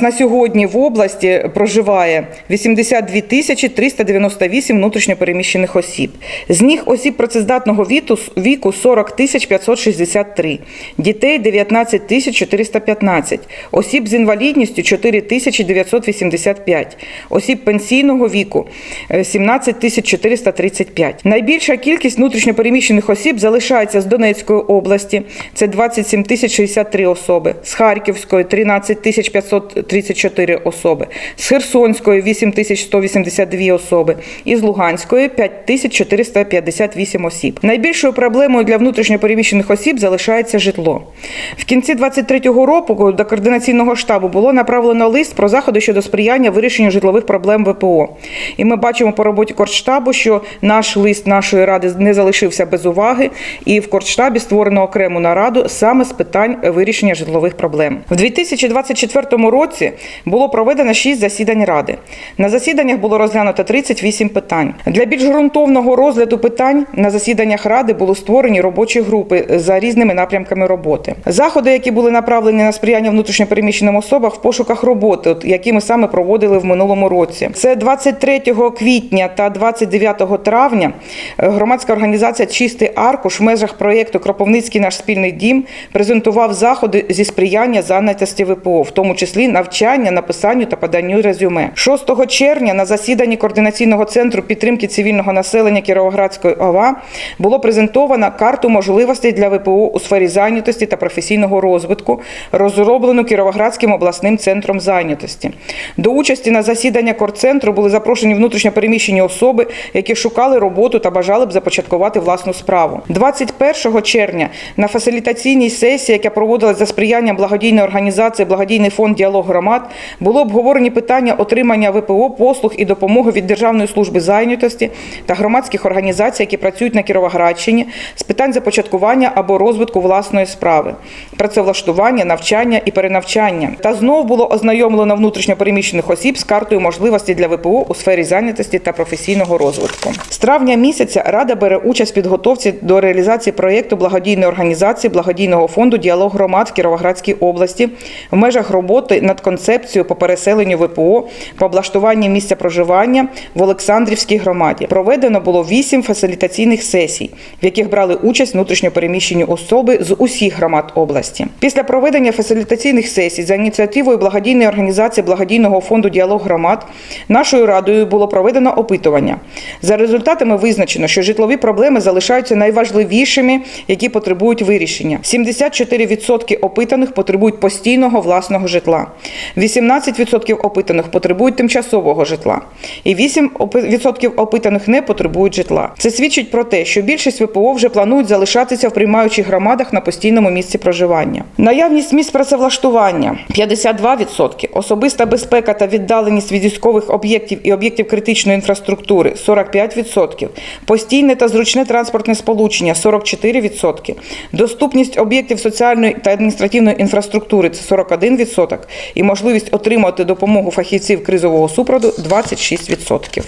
На сьогодні в області проживає 82 тисячі 398 внутрішньопереміщених осіб. З них осіб працездатного віку, віку 40 тисяч 563, дітей 19 тисяч 415, осіб з інвалідністю 4 тисячі 985, осіб пенсійного віку е, 17 тисяч 435. Найбільша кількість внутрішньопереміщених осіб залишається з Донецької області, це 27 тисяч 63 особи, з Харківської 13 тисяч 534 особи, з Херсонської 8 тисяч 182 особи і з Луганської 5 тисяч 458 осіб. Найбільшою проблемою для внутрішньопереміщених осіб залишається житло. В кінці 23-го року до координаційного штабу було направлено лист про заходи щодо сприяння вирішенню житлових проблем ВПО. І ми бачимо по роботі Кордштабу, що наш лист нашої ради не залишився без уваги, і в Кордштабі створено окрему нараду саме з питань вирішення житлових проблем. В 2024 році було проведено 6 засідань ради. На засіданнях було розглянуто 38 питань. Для більш ґрунтовного розгляду питань на засіданнях ради були створені робочі групи за різними напрямками роботи. Заходи, які були направлені на сприяння внутрішньопереміщеним особам в пошуках роботи, які ми саме проводили в минулому році. Це 23 квітня та 29 травня громадська організація Чистий аркуш в межах проєкту Кропивницький наш спільний дім презентував заходи зі сприяння зайнятості ВПО, в тому числі навчання, написанню та поданню резюме. 6 червня на засіданні координаційного центру підтримки цивільного населення Кіровоградської ОВА було презентовано карту можливостей для ВПО у сфері зайнятості та професійного розвитку, розроблену Кіровоградським обласним центром зайнятості. До участі на засідання корцентру були запрошені внутрішньопереміщені особи, які шукали роботу та бажали б започаткувати власну справу. 21 червня на фасилітаційній сесії, яка проводилась за сприянням благодійної організації Благодійний фонд діалог громад, було обговорені питання отримання ВПО послуг і допомоги від Державної служби зайнятості та громадських організацій, які працюють на Кіровоградщині, з питань започаткування або розвитку власної справи, працевлаштування, навчання і перенавчання. Та знов було ознайомлено внутрішньопереміщених осіб з картою можливостей для ВПО у сфері зайнятості та професійного розвитку. З травня місяця Рада бере участь в підготовці до реалізації проєкту благодійної організації благодійного фонду діалог громад в Кіровоградській області в межах роботи над концепцією по переселенню ВПО по облаштуванні місця проживання в Олександрівській громаді. Проведено було вісім фасилітаційних сесій, в яких брали участь внутрішньопереміщені особи з усіх громад області. Після проведення фасилітаційних сесій за ініціативою благодійної організації благодійного фонду діалог громад нашою радою було проведено опитування. За результатами визначено, що житлові проблеми залишаються найважливішими, які потребують вирішення. 74% опитаних потребують постійного власного житла, 18% опитаних потребують тимчасового житла, і 8% опитаних не потребують житла. Це свідчить про те, що більшість ВПО вже планують залишатися в приймаючих громадах на постійному місці проживання. Наявність місць працевлаштування 52%, особиста безпека та віддаленість від військових об'єктів і об'єктів критичної інфраструктури 45%, постійне та зручне транспортне сполучення 44%, доступність об'єктів соціальної та адміністративної інфраструктури це 41% і можливість отримати допомогу фахівців кризового супроводу 26%.